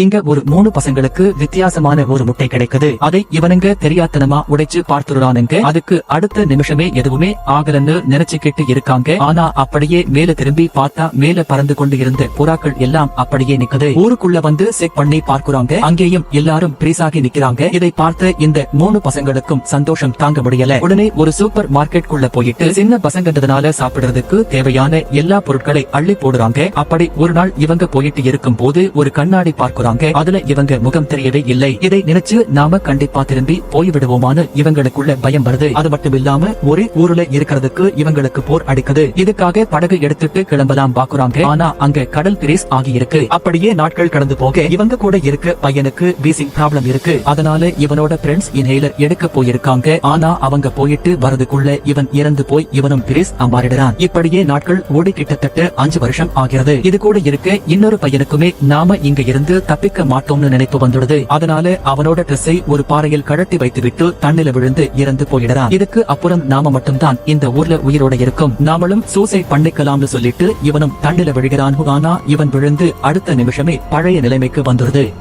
இங்க ஒரு மூணு பசங்களுக்கு வித்தியாசமான ஒரு முட்டை கிடைக்குது. அதை இவனுங்க தெரியாத்தனமா உடைச்சு பார்த்துடுறானுங்க. அதுக்கு அடுத்த நிமிஷமே எதுவுமே ஆகலன்னு நினைச்சுக்கிட்டு இருக்காங்க. ஆனா அப்படியே மேல திரும்பி பார்த்தா மேல பறந்து கொண்டு இருந்த புறாக்கள் எல்லாம் அப்படியே நிக்குது. ஊருக்குள்ள வந்து செக் பண்ணி பார்க்கிறாங்க. அங்கேயும் எல்லாரும் பிரீஸாகி நிக்கிறாங்க. இதை பார்த்த இந்த மூணு பசங்களுக்கும் சந்தோஷம் தாங்க முடியல. உடனே ஒரு சூப்பர் மார்க்கெட் குள்ள போயிட்டு சின்ன பசங்கன்றதுனால சாப்பிடுறதுக்கு தேவையான எல்லா பொருட்களை அள்ளி போடுறாங்க. அப்படி ஒரு நாள் இவங்க போயிட்டு இருக்கும் போது ஒரு கண்ணாடி பார்க்கறாங்க. அதுல இவங்க முகம் தெரியவே இல்லை. இதை நினைச்சு நாம கண்டிப்பா திரும்பி போய்விடுவோமான்னு இவங்களுக்குள்ள பயம் வருது. அது மட்டும் இல்லாம ஒரே ஊர்ல இருக்கிறதுக்கு இவங்களுக்கு போர் அடிக்குது. இதுக்காக படகு எடுத்துட்டு கிளம்பலாம் பாக்குறாங்க. ஆனா அங்க கடல் பிரேஸ் ஆகி இருக்கு அப்படியே நாட்கள் கடந்து போக இவங்க கூட இருக்க பையனுக்கு வீசிங் ப்ராப்ளம் இருக்கு. அதனால இவனோட ஃப்ரெண்ட்ஸ் இன்ஹேலர் எடுக்க போயிருக்காங்க. ஆனா அவங்க போயிட்டு வரதுக்குள்ள இவன் இறந்து போய் இவனும் பிரேஸ் அம்பாரிடுறான் இப்படியே நாட்கள் ஓடி கிட்டத்தட்ட அஞ்சு வருஷம் ஆகிறது. இது கூட இருக்க இன்னொரு பையனுக்குமே நாம இங்க இருந்து தப்பிக்க மாட்டோம்னு நினைப்பு வந்துடுது. அதனால அவனோட ட்ரெஸ்ஸை ஒரு பாறையில் கழட்டி வைத்துவிட்டு தண்ணில விழுந்து இறந்து போயிடறான். இதுக்கு அப்புறம் நாம மட்டும்தான் இந்த ஊர்ல உயிரோட இருக்கும். நாமளும் சூசைட் பண்ணிக்கலாம்னு சொல்லிட்டு இவனும் தண்ணில விழுகிறான். ஆனா இவன் விழுந்து அடுத்த நிமிஷமே பழைய நிலைமைக்கு வந்துடுது.